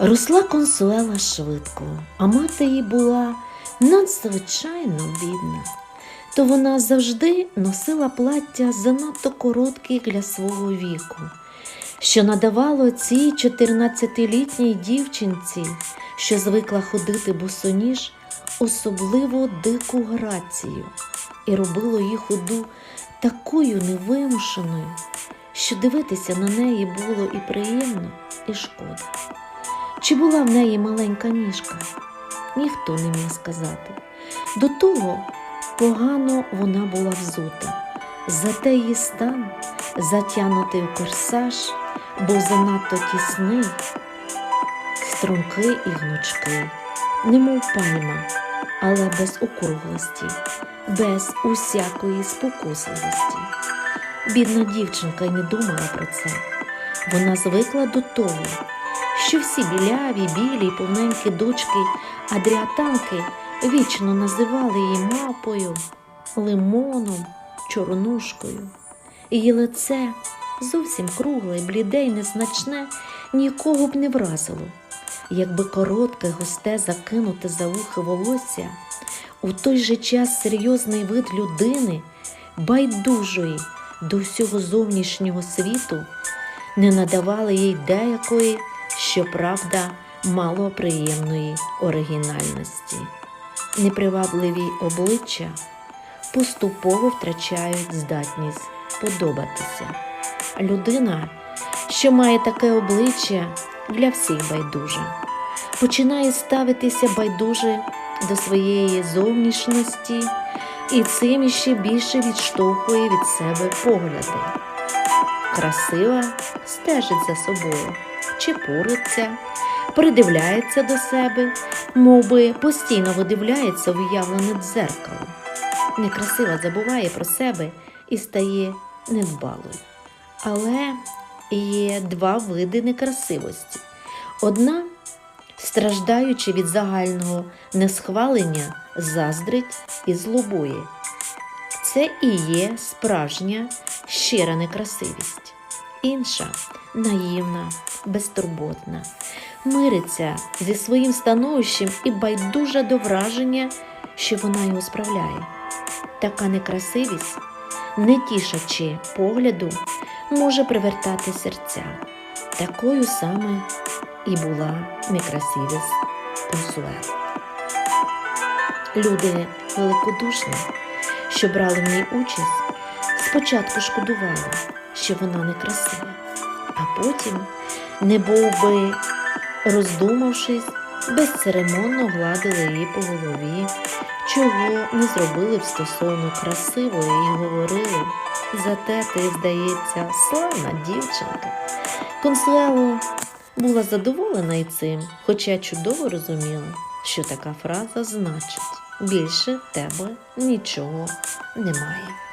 Росла консуела швидко, а мати її була надзвичайно бідна. То вона завжди носила плаття занадто короткі для свого віку, що надавало цій 14-літній дівчинці, що звикла ходити босоніж, особливо дику грацію, і робило її ходу такою невимушеною, що дивитися на неї було і приємно, і шкода. Чи була в неї маленька ніжка? Ніхто не міг сказати. До того погано вона була взута, зате її стан, затягнутий у корсаж, був занадто тісний, стрункий і гнучкий, немов пальма, але без округлості, без усякої спокусливості. Бідна дівчинка й не думала про це. Вона звикла до того, що всі біляві, білі, й повненькі дочки адріатанки вічно називали її мапою, лимоном, чорнушкою. Її лице зовсім кругле, бліде й незначне, нікого б не вразило, якби коротке, густе, закинуте за вухи волосся, у той же час серйозний вид людини, байдужої до всього зовнішнього світу, не надавали їй деякої, щоправда, малоприємної оригінальності. Непривабливі обличчя поступово втрачають здатність подобатися. Людина, що має таке обличчя, для всіх байдужа, починає ставитися байдуже до своєї зовнішності і цим іще більше відштовхує від себе погляди. Красива стежить за собою, чепуриться, придивляється до себе, мов би постійно видивляється в уявлене дзеркало. Некрасива забуває про себе і стає недбалою. Але є два види некрасивості. Одна, страждаючи від загального несхвалення, заздрить і злобує. Це і є справжня щира некрасивість. Інша наївна, безтурботна, мириться зі своїм становищем і байдужа до враження, що вона його справляє. Така некрасивість, не тішачи погляду, може привертати серця. Такою саме і була некрасивість Консуела. Люди великодушні, що брали в ній участь, спочатку шкодували, що вона некрасива, а потім, не був би роздумавшись, безцеремонно гладили її по голові, чого не зробили б стосовно красивої і говорили. Зате ти, здається, славна дівчинка. Консуело була задоволена і цим, хоча чудово розуміла, що така фраза значить більше тебе нічого немає.